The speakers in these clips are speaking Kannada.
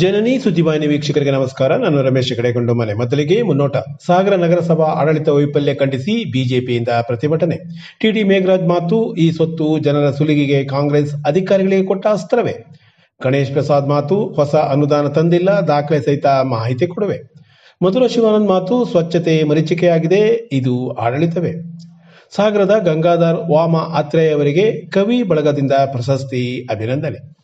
ಜನನಿ ಸುದ್ದಿವಾಹಿನಿ ವೀಕ್ಷಕರಿಗೆ ನಮಸ್ಕಾರ. ನಾನು ರಮೇಶ್ ಕಡೆಗೊಂಡು ಮನೆ ಮೊದಲಿಗೆ ಮುನ್ನೋಟ. ಸಾಗರ ನಗರಸಭಾ ಆಡಳಿತ ವೈಫಲ್ಯ ಖಂಡಿಸಿ ಬಿಜೆಪಿಯಿಂದ ಪ್ರತಿಭಟನೆ. ಟಿಡಿ ಮೇಘರಾಜ್ ಮಾತು, ಈ ಸ್ವತ್ತು ಜನರ ಸುಲಿಗೆಗೆ ಕಾಂಗ್ರೆಸ್ ಅಧಿಕಾರಿಗಳಿಗೆ ಕೊಟ್ಟ ಅಸ್ತ್ರವೇ. ಗಣೇಶ್ ಪ್ರಸಾದ್ ಮಾತು, ಹೊಸ ಅನುದಾನ ತಂದಿಲ್ಲ, ದಾಖಲೆ ಸಹಿತ ಮಾಹಿತಿ ಕೊಡುವೆ. ಮಧುರ ಶಿವಾನಂದ್ ಮಾತು, ಸ್ವಚ್ಛತೆ ಮರೀಚಿಕೆಯಾಗಿದೆ, ಇದು ಆಡಳಿತವೇ. ಸಾಗರದ ಗಂಗಾಧರ್ ವಾಮ ಆತ್ರೇಯ ಅವರಿಗೆ ಕವಿ ಬಳಗದಿಂದ ಪ್ರಶಸ್ತಿ ಅಭಿನಂದನೆ.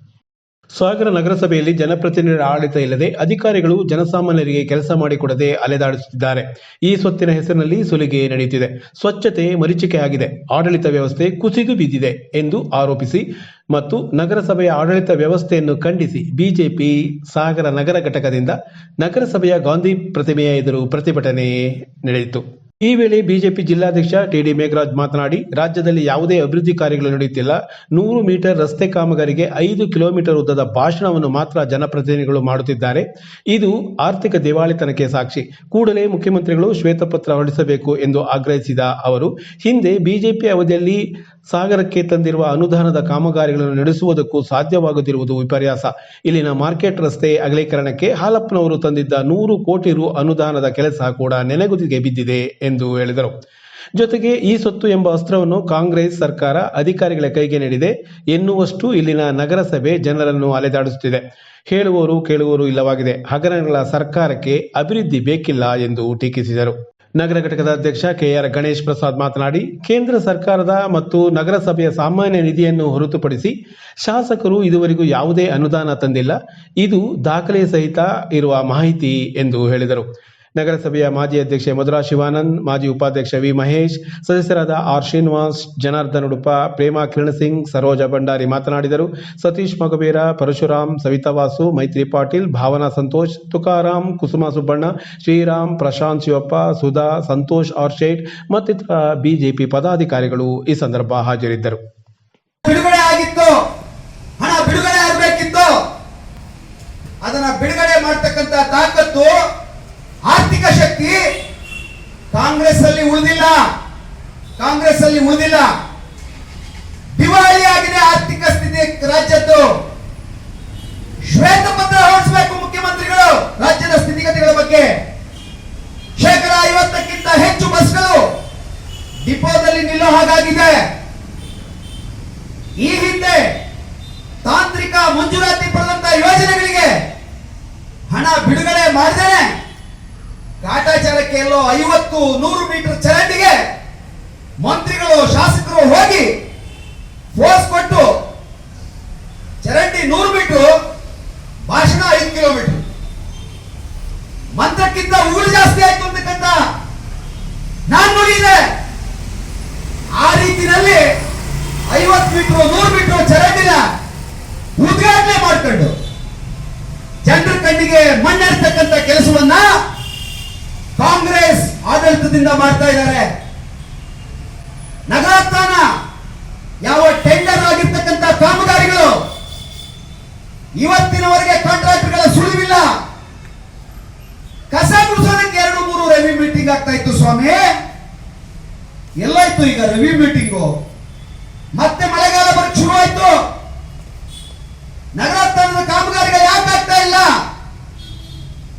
ಸಾಗರ ನಗರಸಭೆಯಲ್ಲಿ ಜನಪ್ರತಿನಿಧಿಗಳ ಆಡಳಿತ ಇಲ್ಲದೆ ಅಧಿಕಾರಿಗಳು ಜನಸಾಮಾನ್ಯರಿಗೆ ಕೆಲಸ ಮಾಡಿಕೊಡದೆ ಅಲೆದಾಡಿಸುತ್ತಿದ್ದಾರೆ ಈ ಸ್ವತ್ತಿನ ಹೆಸರಿನಲ್ಲಿ ಸುಲಿಗೆ ನಡೆಯುತ್ತಿದೆ. ಸ್ವಚ್ಛತೆ ಮರೀಚಿಕೆ ಆಗಿದೆ. ಆಡಳಿತ ವ್ಯವಸ್ಥೆ ಕುಸಿದು ಬಿದ್ದಿದೆ ಎಂದು ಆರೋಪಿಸಿ ಮತ್ತು ನಗರಸಭೆಯ ಆಡಳಿತ ವ್ಯವಸ್ಥೆಯನ್ನು ಖಂಡಿಸಿ ಬಿಜೆಪಿ ಸಾಗರ ನಗರ ಘಟಕದಿಂದ ನಗರಸಭೆಯ ಗಾಂಧಿ ಪ್ರತಿಮೆಯ ಎದುರು ಪ್ರತಿಭಟನೆ ನಡೆಯಿತು. ಈ ವೇಳೆ ಬಿಜೆಪಿ ಜಿಲ್ಲಾಧ್ಯಕ್ಷ ಟಿಡಿ ಮೇಘರಾಜ್ ಮಾತನಾಡಿ, ರಾಜ್ಯದಲ್ಲಿ ಯಾವುದೇ ಅಭಿವೃದ್ಧಿ ಕಾರ್ಯಗಳು ನಡೆಯುತ್ತಿಲ್ಲ. ನೂರು ಮೀಟರ್ ರಸ್ತೆ ಕಾಮಗಾರಿಗೆ ಐದು ಕಿಲೋಮೀಟರ್ ಉದ್ದದ ಭಾಷಣವನ್ನು ಮಾತ್ರ ಜನಪ್ರತಿನಿಧಿಗಳು ಮಾಡುತ್ತಿದ್ದಾರೆ. ಇದು ಆರ್ಥಿಕ ದಿವಾಳಿತನಕ್ಕೆ ಸಾಕ್ಷಿ. ಕೂಡಲೇ ಮುಖ್ಯಮಂತ್ರಿಗಳು ಶ್ವೇತಪತ್ರ ಹೊರಡಿಸಬೇಕು ಎಂದು ಆಗ್ರಹಿಸಿದ ಅವರು, ಹಿಂದೆ ಬಿಜೆಪಿ ಅವಧಿಯಲ್ಲಿ ಸಾಗರಕ್ಕೆ ತಂದಿರುವ ಅನುದಾನದ ಕಾಮಗಾರಿಗಳನ್ನು ನಡೆಸುವುದಕ್ಕೂ ಸಾಧ್ಯವಾಗುತ್ತಿರುವುದು ವಿಪರ್ಯಾಸ. ಇಲ್ಲಿನ ಮಾರ್ಕೆಟ್ ರಸ್ತೆ ಅಗಲೀಕರಣಕ್ಕೆ ಹಾಲಪ್ಪನವರು ತಂದಿದ್ದ ನೂರು ಕೋಟಿ ರು ಅನುದಾನದ ಕೆಲಸ ಕೂಡ ನೆನೆಗುದಿಗೆ ಬಿದ್ದಿದೆ ಎಂದು ಹೇಳಿದರು. ಜೊತೆಗೆ ಈ ಸೊತ್ತು ಎಂಬ ಅಸ್ತ್ರವನ್ನು ಕಾಂಗ್ರೆಸ್ ಸರ್ಕಾರ ಅಧಿಕಾರಿಗಳ ಕೈಗೆ ನೀಡಿದೆ. ಎನ್ನುವಷ್ಟು ಇಲ್ಲಿನ ನಗರಸಭೆ ಜನರನ್ನು ಅಲೆದಾಡಿಸುತ್ತಿದೆ. ಹೇಳುವವರು ಕೇಳುವವರು ಇಲ್ಲವಾಗಿದೆ. ಹಗರಣಗಳ ಸರ್ಕಾರಕ್ಕೆ ಅಭಿವೃದ್ಧಿ ಬೇಕಿಲ್ಲ ಎಂದು ಟೀಕಿಸಿದರು. ನಗರ ಘಟಕದ ಅಧ್ಯಕ್ಷ ಕೆಆರ್ ಗಣೇಶ್ ಪ್ರಸಾದ್ ಮಾತನಾಡಿ, ಕೇಂದ್ರ ಸರ್ಕಾರದ ಮತ್ತು ನಗರಸಭೆಯ ಸಾಮಾನ್ಯ ನಿಧಿಯನ್ನು ಹೊರತುಪಡಿಸಿ ಶಾಸಕರು ಇದುವರೆಗೂ ಯಾವುದೇ ಅನುದಾನ ತಂದಿಲ್ಲ. ಇದು ದಾಖಲೆ ಸಹಿತ ಇರುವ ಮಾಹಿತಿ ಎಂದು ಹೇಳಿದರು. ನಗರಸಭೆಯ ಮಾಜಿ ಅಧ್ಯಕ್ಷೆ ಮಧುರಾ ಶಿವಾನಂದ್, ಮಾಜಿ ಉಪಾಧ್ಯಕ್ಷ ವಿ ಮಹೇಶ್, ಸದಸ್ಯರಾದ ಆರ್ ಶ್ರೀನಿವಾಸ್, ಜನಾರ್ದನ್ ಉಡುಪ, ಪ್ರೇಮಾ ಕಿರಣ್ ಸಿಂಗ್, ಸರೋಜ ಭಂಡಾರಿ ಮಾತನಾಡಿದರು. ಸತೀಶ್ ಮಗಬೇರ, ಪರಶುರಾಮ್, ಸವಿತಾ ವಾಸು, ಮೈತ್ರಿ ಪಾಟೀಲ್, ಭಾವನಾ ಸಂತೋಷ್, ತುಕಾರಾಮ್, ಕುಸುಮ ಸುಬ್ಬಣ್ಣ, ಶ್ರೀರಾಮ್, ಪ್ರಶಾಂತ್ ಶಿವಪ್ಪ, ಸುಧಾ, ಸಂತೋಷ್, ಆರ್ ಶೇಟ್ ಮತ್ತಿತರ ಬಿಜೆಪಿ ಪದಾಧಿಕಾರಿಗಳು ಈ ಸಂದರ್ಭ ಹಾಜರಿದ್ದರು. ಅದನ್ನ ಬಿಡುಗಡೆ ಮಾಡ್ತಕ್ಕಂತ ತಾಕತ್ತು ಆರ್ಥಿಕ ಶಕ್ತಿ ಕಾಂಗ್ರೆಸ್ ಅಲ್ಲಿ ಉಳಿದಿಲ್ಲ. ಕಾಂಗ್ರೆಸ್ ಅಲ್ಲಿ ಉಳಿದಿಲ್ಲ. ದಿವಾಳಿ ಆಗಿದೆ ಆರ್ಥಿಕ ಸ್ಥಿತಿ ರಾಜ್ಯದ್ದು. ಶ್ವೇತ ಪತ್ರ ಹೊರಡಿಸಬೇಕು ಮುಖ್ಯಮಂತ್ರಿಗಳು ರಾಜ್ಯದ ಸ್ಥಿತಿಗತಿಗಳ ಬಗ್ಗೆ. ಶೇಕಡ ಐವತ್ತಕ್ಕಿಂತ ಹೆಚ್ಚು ಬಸ್ಗಳು ಡಿಪೋದಲ್ಲಿ ನಿಲ್ಲೋ ಹಾಗಾಗಿದೆ. ಈ ಹಿಂದೆ ತಾಂತ್ರಿಕ ಮಂಜೂರಾತಿ ಪಡೆದಂತಹ ಯೋಜನೆಗಳಿಗೆ ಹಣ ಬಿಡುಗಡೆ ಮಾಡಿದರೆ ಕಾಟಾಚಾರಕ್ಕೆ ಎಲ್ಲೋ ಐವತ್ತು, ನೂರು ಮೀಟರ್ ಚರಂಡಿಗೆ ಮಂತ್ರಿಗಳು, ಶಾಸಕರು ಹೋಗಿ ಫೋರ್ಸ್ ಕೊಟ್ಟು ಚರಂಡಿ ನೂರು ಮೀಟರ್, ಭಾಷಣ ಐದು ಕಿಲೋಮೀಟರ್. ಮಂತ್ರಕ್ಕಿಂತ ಊರು ಜಾಸ್ತಿ ಆಯ್ತು ಅಂತಕ್ಕಂತ ನಾನ್ ನೋಡಿದೆ ಆ ರೀತಿಯಲ್ಲಿ ಐವತ್ತು ಮೀಟರ್, ನೂರು ಮೀಟರ್ ಚರಂಡಿನ ಉದ್ಘಾಟನೆ ಮಾಡ್ಕೊಂಡು ಜನರ ಕಣ್ಣಿಗೆ ಮಣ್ಣರ್ತಕ್ಕಂಥ ಕೆಲಸವನ್ನ ಕಾಂಗ್ರೆಸ್ ಆಡಳಿತದಿಂದ ಮಾಡ್ತಾ ಇದ್ದಾರೆ. ನಗರೋತ್ಥಾನ ಯಾವ ಟೆಂಡರ್ ಆಗಿರ್ತಕ್ಕಂಥ ಕಾಮಗಾರಿಗಳು, ಇವತ್ತಿನವರೆಗೆ ಕಾಂಟ್ರಾಕ್ಟರ್ಗಳ ಸುಳಿವಿಲ್ಲ. ಕಸ ಗುಡಿಸೋದಕ್ಕೆ ಎರಡು ಮೂರು ರವಿ ಮೀಟಿಂಗ್ ಆಗ್ತಾ ಇತ್ತು ಸ್ವಾಮಿ. ಎಲ್ಲಾಯ್ತು ಈಗ ರವಿ ಮೀಟಿಂಗು ಮತ್ತೆ ಮಳೆಗಾಲ ಬರಕ್ ಶುರು ಆಯ್ತು ನಗರೋತ್ಥಾನದ ಕಾಮಗಾರಿಗಳು ಯಾಕೆ ಆಗ್ತಾ ಇಲ್ಲ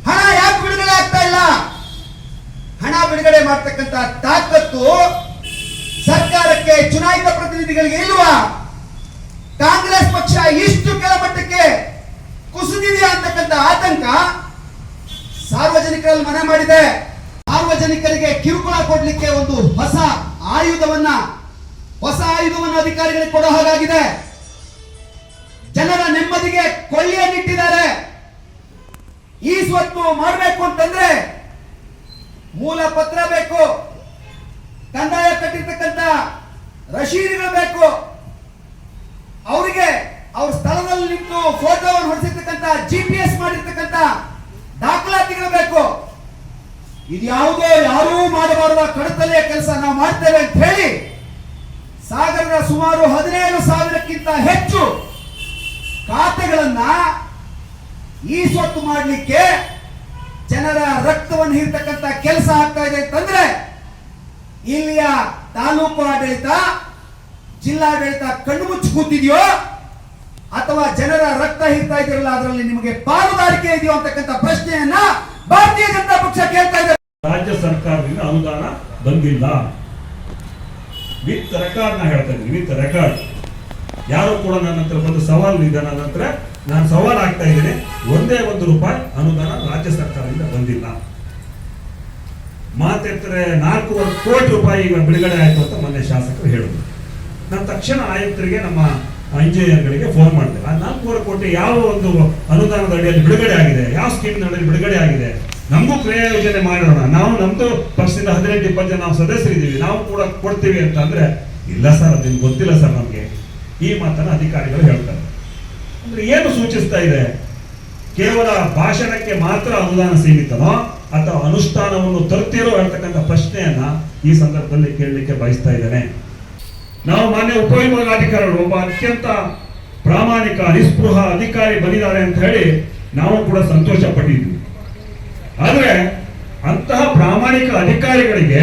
ಹಣ ಯಾಕೆ ಬಿಡುಗಡೆ ಆಗ್ತಾ ಇಲ್ಲ ಹಣ ಬಿಡುಗಡೆ ಮಾಡ್ತಕ್ಕಂತ ತಾಕತ್ತು ಸರ್ಕಾರಕ್ಕೆ ಚುನಾಯಿತ ಪ್ರತಿನಿಧಿಗಳಿಗೆ ಇಲ್ವಾ? ಕಾಂಗ್ರೆಸ್ ಪಕ್ಷ ಇಷ್ಟು ಕೆಳಮಟ್ಟಕ್ಕೆ ಕುಸಿದಿದೆಯಾ ಅಂತಕ್ಕಂಥ ಆತಂಕ ಸಾರ್ವಜನಿಕರಲ್ಲಿ ಮನೆ ಮಾಡಿದೆ. ಸಾರ್ವಜನಿಕರಿಗೆ ಕಿರುಕುಳ ಕೊಡ್ಲಿಕ್ಕೆ ಒಂದು ಹೊಸ ಆಯುಧವನ್ನ, ಹೊಸ ಆಯುಧವನ್ನು ಅಧಿಕಾರಿಗಳಿಗೆ ಕೊಡೋ ಹಾಗಾಗಿದೆ. ಜನರ ನೆಮ್ಮದಿಗೆ ಕೊಳ್ಳಿಯನ್ನಿಟ್ಟಿದ್ದಾರೆ. ಈ ಸ್ವತ್ತು ಮಾಡಬೇಕು ಅಂತಂದ್ರೆ ಮೂಲ ಪತ್ರ ಬೇಕು. ಕಂದಾಯ ಕಟ್ಟಿರ್ತಕ್ಕಂಥ ರಶೀದಿಗಳು ಬೇಕು. ಅವರಿಗೆ ಅವ್ರ ಸ್ಥಳದಲ್ಲಿ ನಿಂತು ಫೋಟೋವನ್ನು ಹೊಡಿಸಿರ್ತಕ್ಕಂಥ ಜಿ ಪಿ ಎಸ್ ಮಾಡಿರ್ತಕ್ಕಂಥ ದಾಖಲಾತಿಗಳು ಬೇಕು. ಇದು ಯಾವುದೋ ಯಾರೂ ಮಾಡಬಾರದ ಕಡತಲೆಯ ಕೆಲಸ ನಾವು ಮಾಡ್ತೇವೆ ಅಂತ ಹೇಳಿ ಸಾಗರದ ಸುಮಾರು ಹದಿನೇಳು ಸಾವಿರಕ್ಕಿಂತ ಹೆಚ್ಚು ಖಾತೆಗಳನ್ನ ಈ ಸ್ವತ್ತು ಮಾಡಲಿಕ್ಕೆ ಜನರ ರಕ್ತವನ್ನು ಹೀರ್ತಕ್ಕಂಥ ಕೆಲಸ ಆಗ್ತಾ ಇದೆ ಅಂತಂದ್ರೆ ಇಲ್ಲಿಯ ತಾಲೂಕು ಆಡಳಿತ, ಜಿಲ್ಲಾಡಳಿತ ಕಣ್ಣು ಮುಚ್ಚಿ ಕೂತಿದೆಯೋ? ಅಥವಾ ಜನರ ರಕ್ತ ಹಿಡ್ತಾ ಅದರಲ್ಲಿ ನಿಮಗೆ ಪಾಲುದಾರಿಕೆ ಇದೆಯೋ ಅಂತಕ್ಕಂಥ ಪ್ರಶ್ನೆಯನ್ನ ಭಾರತೀಯ ಜನತಾ ಪಕ್ಷ ಕೇಳ್ತಾ ಇದೆ. ರಾಜ್ಯ ಸರ್ಕಾರದಿಂದ ಅನುದಾನ ಬಂದಿಲ್ಲ. ವಿತ್ ರೆಕಾರ್ಡ್ನ ಹೇಳ್ತಾ ಇದ್ದೀನಿ, ವಿತ್ ರೆಕಾರ್ಡ್ ಯಾರು ಕೂಡ ನನ್ನ ಹತ್ರ ಬಂದು ಸವಾಲು ಇದೆ ನನ್ನ ಹತ್ರ ನಾನು ಸವಾಲು ಆಗ್ತಾ ಇದ್ದೇನೆ, ಒಂದೇ ಒಂದು ರೂಪಾಯಿ ಅನುದಾನ ರಾಜ್ಯ ಸರ್ಕಾರದಿಂದ ಬಂದಿಲ್ಲ. ಮಾತೆತ್ತರೆ ನಾಲ್ಕೂವರೆ ಕೋಟಿ ರೂಪಾಯಿ ಈಗ ಬಿಡುಗಡೆ ಆಯಿತು ಅಂತ ಮೊನ್ನೆ ಶಾಸಕರು ಹೇಳಿದ್ರು. ನಾನು ತಕ್ಷಣ ಆಯುಕ್ತರಿಗೆ ನಮ್ಮ ಇಂಜಿನಿಯರ್ಗಳಿಗೆ ಫೋನ್ ಮಾಡಿದೆ. ಆ ನಾಲ್ಕೂವರೆ ಕೋಟಿ ಯಾವ ಒಂದು ಅನುದಾನದ ಅಡಿಯಲ್ಲಿ ಬಿಡುಗಡೆ ಆಗಿದೆ, ಯಾವ ಸ್ಕೀಮ್ ಅಡಿಯಲ್ಲಿ ಬಿಡುಗಡೆ ಆಗಿದೆ, ನಮಗೂ ಕ್ರಿಯಾ ಯೋಜನೆ ಮಾಡೋಣ. ನಾವು ನಮ್ಮದು ಪಕ್ಷದಿಂದ ಹದಿನೆಂಟು, ಇಪ್ಪತ್ತು ಜನ ನಾವು ಸದಸ್ಯರಿದ್ದೀವಿ. ನಾವು ಕೂಡ ಕೊಡ್ತೀವಿ ಅಂತ ಅಂದ್ರೆ, ಇಲ್ಲ ಸರ್ ನಿಮ್ಗೆ ಗೊತ್ತಿಲ್ಲ ಸರ್ ನಮಗೆ. ಈ ಮಾತನ್ನು ಅಧಿಕಾರಿಗಳು ಹೇಳ್ತಾರೆ. ಅಂದ್ರೆ ಏನು ಸೂಚಿಸ್ತಾ ಇದೆ? ಕೇವಲ ಭಾಷಣಕ್ಕೆ ಮಾತ್ರ ಅನುದಾನ ಸೀಮಿತನೋ? ಅಥವಾ ಅನುಷ್ಠಾನವನ್ನು ತರ್ತಿರೋ ಅಂತಕ್ಕಂಥ ಪ್ರಶ್ನೆಯನ್ನ ಈ ಸಂದರ್ಭದಲ್ಲಿ ಕೇಳಲಿಕ್ಕೆ ಬಯಸ್ತಾ ಇದ್ದೇನೆ. ನಾವು ಮಾನ್ಯ ಉಪವಿಭಾಗಾಧಿಕಾರಿಗಳು, ಒಬ್ಬ ಅತ್ಯಂತ ಪ್ರಾಮಾಣಿಕ, ನಿಸ್ಪೃಹ ಅಧಿಕಾರಿ ಬಂದಿದ್ದಾರೆ ಅಂತ ಹೇಳಿ ನಾವು ಕೂಡ ಸಂತೋಷ ಪಟ್ಟಿದ್ವಿ ಆದ್ರೆ ಅಂತಹ ಪ್ರಾಮಾಣಿಕ ಅಧಿಕಾರಿಗಳಿಗೆ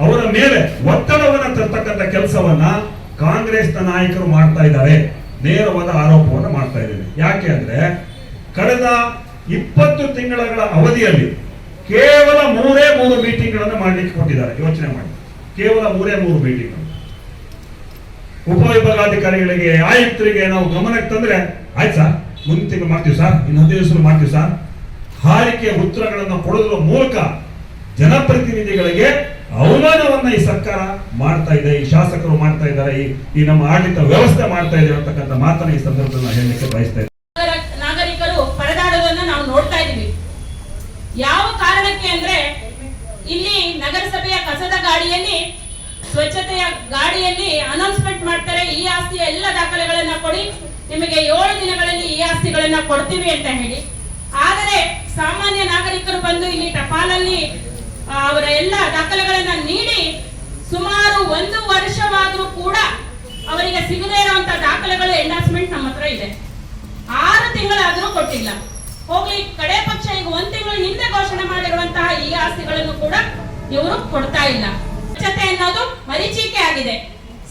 ಅವರ ಮೇಲೆ ಒತ್ತಡವನ್ನು ತರ್ತಕ್ಕಂಥ ಕೆಲಸವನ್ನ ಕಾಂಗ್ರೆಸ್ನ ನಾಯಕರು ಮಾಡ್ತಾ ಇದ್ದಾರೆ. ನೇರವಾದ ಆರೋಪವನ್ನು ಮಾಡ್ತಾ ಇದ್ದೇನೆ. ಯಾಕೆ ಅಂದ್ರೆ, ಕಳೆದ ಇಪ್ಪತ್ತು ತಿಂಗಳ ಅವಧಿಯಲ್ಲಿ ಕೇವಲ ಮೂರೇ ಮೂರು ಮೀಟಿಂಗ್ಗಳನ್ನು ಮಾಡಲಿಕ್ಕೆ ಕೊಟ್ಟಿದ್ದಾರೆ ಯೋಚನೆ ಮಾಡಿ. ಕೇವಲ ಮೂರೇ ಮೂರು ಮೀಟಿಂಗ್ ಉಪವಿಭಾಗಾಧಿಕಾರಿಗಳಿಗೆ ಆಯುಕ್ತರಿಗೆ ನಾವು ಗಮನಕ್ಕೆ ತಂದ್ರೆ, ಆಯ್ತು ಸರ್, ಮುಂದಿನ ತಿಂಗಳು ಮಾಡ್ತೀವಿ ಸರ್, ಇನ್ನು ಹದಿನೈದು ದಿವಸ ಮಾಡ್ತೀವಿ ಸರ್. ಹಾರಿಕೆ ಉತ್ತರಗಳನ್ನು ಕೊಡೋದ್ರ ಮೂಲಕ ಜನಪ್ರತಿನಿಧಿಗಳಿಗೆ ಅವಮಾನವನ್ನ ಈ ಸರ್ಕಾರ ಮಾಡ್ತಾ ಇದೆ, ಈ ಶಾಸಕರು ಮಾಡ್ತಾ ಇದ್ದಾರೆ, ಈ ನಮ್ಮ ಆಡಳಿತ ವ್ಯವಸ್ಥೆ ಮಾಡ್ತಾ ಇದೆ ಅಂತಕ್ಕಂಥ ಮಾತನ್ನ ಈ ಸಂದರ್ಭದಲ್ಲಿ ಹೇಳಲಿಕ್ಕೆ ಬಯಸ್ತಾ ನಗರ- ನಾಗರಿಕರು ಪರದಾಡೋದನ್ನ ನಾವು ನೋಡ್ತಾ ಇದೀವಿ ಯಾವ ಕಾರಣಕ್ಕೆ ಅಂದ್ರೆ ಇಲ್ಲಿ ನಗರಸಭೆಯ ಕಸದ ಗಾಡಿಯಲ್ಲಿ, ಸ್ವಚ್ಛತೆಯ ಗಾಡಿಯಲ್ಲಿ ಅನೌನ್ಸ್ಮೆಂಟ್ ಮಾಡ್ತಾರೆ. ಈ ಆಸ್ತಿಯ ಎಲ್ಲ ದಾಖಲೆಗಳನ್ನ ಕೊಡಿ. ನಿಮಗೆ ಏಳು ದಿನಗಳಲ್ಲಿ ಈ ಆಸ್ತಿಗಳನ್ನ ಕೊಡ್ತೀವಿ ಅಂತ ಹೇಳಿ. ಆದರೆ ಸಾಮಾನ್ಯ ನಾಗರಿಕರು ಬಂದು ಇಲ್ಲಿ ಟಪಾಲಲ್ಲಿ ಅವರ ಎಲ್ಲ ದಾಖಲೆಗಳನ್ನ ನೀಡಿ ಸುಮಾರು ಒಂದು ವರ್ಷವಾದರೂ ಕೂಡ ಅವರಿಗೆ ಸಿಗದೇ ಇರುವಂತ ದಾಖಲೆಗಳು ಎಂಡಾಸ್ಮೆಂಟ್ ನಮ್ಮ ಹತ್ರ ಇದೆ. ಆರು ತಿಂಗಳಾದರೂ ಕೊಟ್ಟಿಲ್ಲ. ಹೋಗ್ಲಿ, ಕಡೆ ಪಕ್ಷ ಈಗ ಒಂದ್ ತಿಂಗಳು ಹಿಂದೆ ಘೋಷಣೆ ಮಾಡಿರುವಂತಹ ಈ ಆಸ್ತಿಗಳನ್ನು ಕೂಡ ಇವರು ಕೊಡ್ತಾ ಇಲ್ಲ. ಸ್ವಚ್ಛತೆ ಅನ್ನೋದು ಮರೀಚಿಕೆ ಆಗಿದೆ.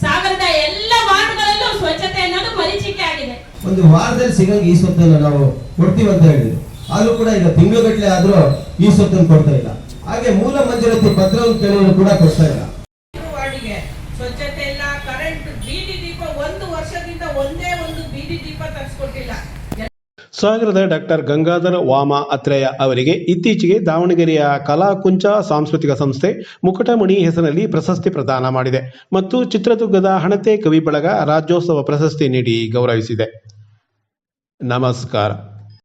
ಸಾಗರದ ಎಲ್ಲ ವಾರ್ಡ್ಗಳಲ್ಲೂ ಸ್ವಚ್ಛತೆ ಅನ್ನೋದು ಮರೀಚಿಕೆ ಆಗಿದೆ. ಒಂದು ವಾರದಲ್ಲಿ ಸಿಗಂಗೆ ಈ ಸ್ವತ್ತನ್ನು ನಾವು ಕೊಡ್ತೀವಿ ಅಂತ ಹೇಳಿದ್ರು. ಆದ್ರೂ ಕೂಡ ಈಗ ತಿಂಗಳುಗಟ್ಟಲೆ ಆದ್ರೂ ಈ ಸ್ವತ್ತನ್ನು ಕೊಡ್ತಾ ಇಲ್ಲ. ಹಾಗೆ ಮೂಲ ಮಂಜೂರಾತಿ ಪತ್ರವನ್ನು ಕೇಳಲು ಕೂಡ ಕೊಡ್ತಾ ಇಲ್ಲ ವಾರ್ಡಿಗೆ ಸ್ವಚ್ಛತೆ ಇಲ್ಲ ಕರೆಂಟ್ ಬೀದಿ ದೀಪ ಒಂದು ವರ್ಷದಿಂದ ಒಂದೇ ಒಂದು ಬೀದಿ ದೀಪ ತರಿಸ್ಕೊಟ್ಟಿಲ್ಲ ಸಾಗರದ ಡಾಕ್ಟರ್ ಗಂಗಾಧರ ವಾಮ ಅತ್ರೇಯ ಅವರಿಗೆ ಇತ್ತೀಚೆಗೆ ದಾವಣಗೆರೆಯ ಕಲಾಕುಂಚ ಸಾಂಸ್ಕೃತಿಕ ಸಂಸ್ಥೆ ಮುಕಟಮಣಿ ಹೆಸರಿನಲ್ಲಿ ಪ್ರಶಸ್ತಿ ಪ್ರದಾನ ಮಾಡಿದೆ ಮತ್ತು ಚಿತ್ರದುರ್ಗದ ಹಣತೆ ಕವಿ ಬಳಗ ರಾಜ್ಯೋತ್ಸವ ಪ್ರಶಸ್ತಿ ನೀಡಿ ಗೌರವಿಸಿದೆ. ನಮಸ್ಕಾರ.